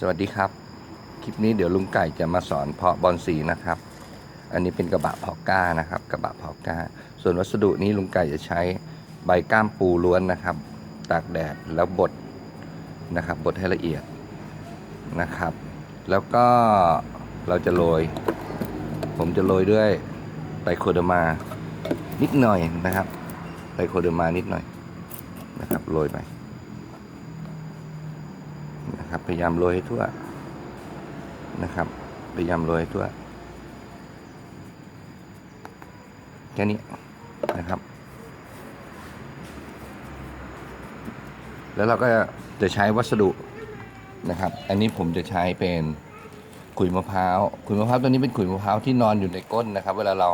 สวัสดีครับ คลิปนี้เดี๋ยวลุงไก่จะมาสอนเพาะบอลสีนะครับ อันนี้เป็นกระบะเพาะก้านะครับ กระบะเพาะก้า ส่วนวัสดุนี้ลุงไก่จะใช้ใบก้ามปูล้วนนะครับ ตากแดดแล้วบดนะครับบดให้ละเอียดนะครับ แล้วก็เราจะโรย ผมจะโรยด้วยไตโคเดมานิดหน่อยนะครับไตโคเดมานิดหน่อยนะครับโรยไป นะครับ พยายามโรยให้ทั่วนะครับ พยายามโรยให้ทั่ว แค่นี้นะครับ แล้วเราก็จะใช้วัสดุนะครับ อันนี้ผมจะใช้เป็นขุยมะพร้าว ขุยมะพร้าวตัวนี้เป็นขุยมะพร้าวที่นอนอยู่ในก้นนะครับ เวลาเรา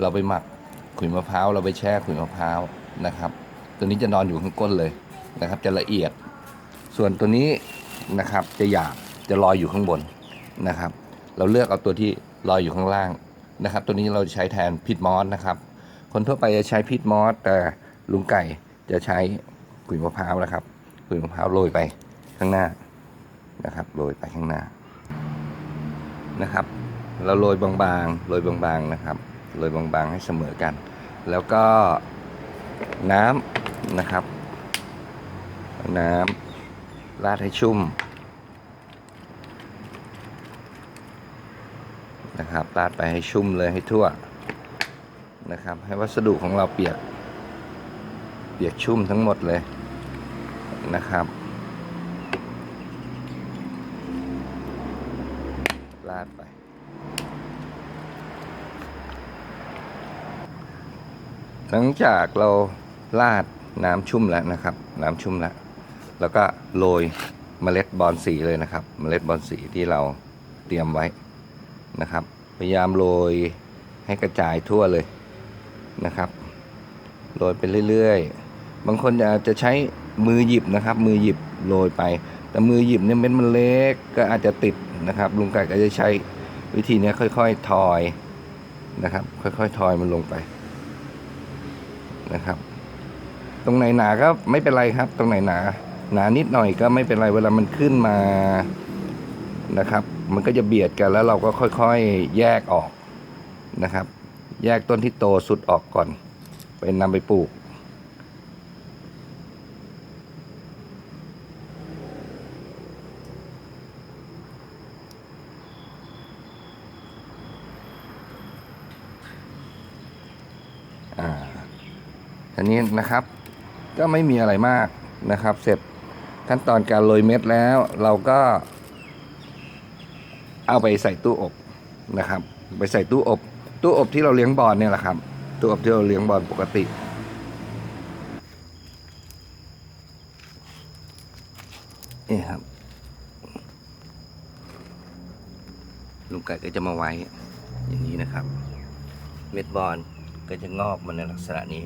เราไปหมักขุยมะพร้าวเราไปแช่ขุยมะพร้าวนะครับ ตัวนี้จะนอนอยู่ข้างก้นเลยนะครับ จะละเอียด ส่วนตัวนี้ นะครับ จะหยาบจะลอยอยู่ข้างบนนะครับ เราเลือกเอาตัวที่ลอยอยู่ข้างล่างนะครับ ตัวนี้เราจะใช้แทนพิทมอสนะครับ คนทั่วไปจะใช้พิทมอสแต่ลุงไก่จะใช้ขุยมะพร้าวนะครับขุยมะพร้าวโรยไปข้างหน้านะครับโรยไปข้างหน้านะครับ เราโรยบางๆโรยบางๆนะครับโรยบางๆให้เสมอกัน แล้วก็น้ำนะครับ น้ำ ราดให้ชุ่มนะครับราดไปให้ชุ่มเลยให้ทั่วนะครับ ให้วัสดุของเราเปียก เปียกชุ่มทั้งหมดเลยนะครับราดไป หลังจากเราราดน้ำชุ่มแล้วนะครับ น้ำชุ่มแล้ว แล้วก็โรยเมล็ดบอนสีเลยนะครับ เมล็ดบอนสีที่เราเตรียมไว้นะครับ พยายามโรยให้กระจายทั่วเลยนะครับโรยไปเรื่อยๆ บางคนอาจจะใช้มือหยิบนะครับ มือหยิบโรยไป แต่มือหยิบเนี่ยเม็ดมันเล็กก็อาจจะติดนะครับลุงไก่ก็จะใช้วิธีนี้ค่อยๆทอยนะครับ ค่อยๆทอยมันลงไปนะครับ ตรงไหนหนาก็ไม่เป็นไรครับ ตรงไหนหนา หนานิดหน่อยก็ไม่เป็นไรเวลามันขึ้นมานะครับ มันก็จะเบียดกันแล้วเราก็ค่อยๆแยกออกนะครับ แยกต้นที่โตสุดออกก่อน ไปนำไปปลูกอ่าทีนี้นะครับ ก็ไม่มีอะไรมากนะครับ เสร็จ ขั้นตอนการโรยเม็ดแล้ว เราก็ เอาไปใส่ตู้อบนะครับ ไปใส่ตู้อบ ตู้อบที่เราเลี้ยงบอลเนี่ยแหละครับ ตู้อบที่เราเลี้ยงบอลปกตินี่ครับลุงไก่ก็จะมาไว้อย่างนี้นะครับ เม็ดบอลก็จะงอกมาในลักษณะนี้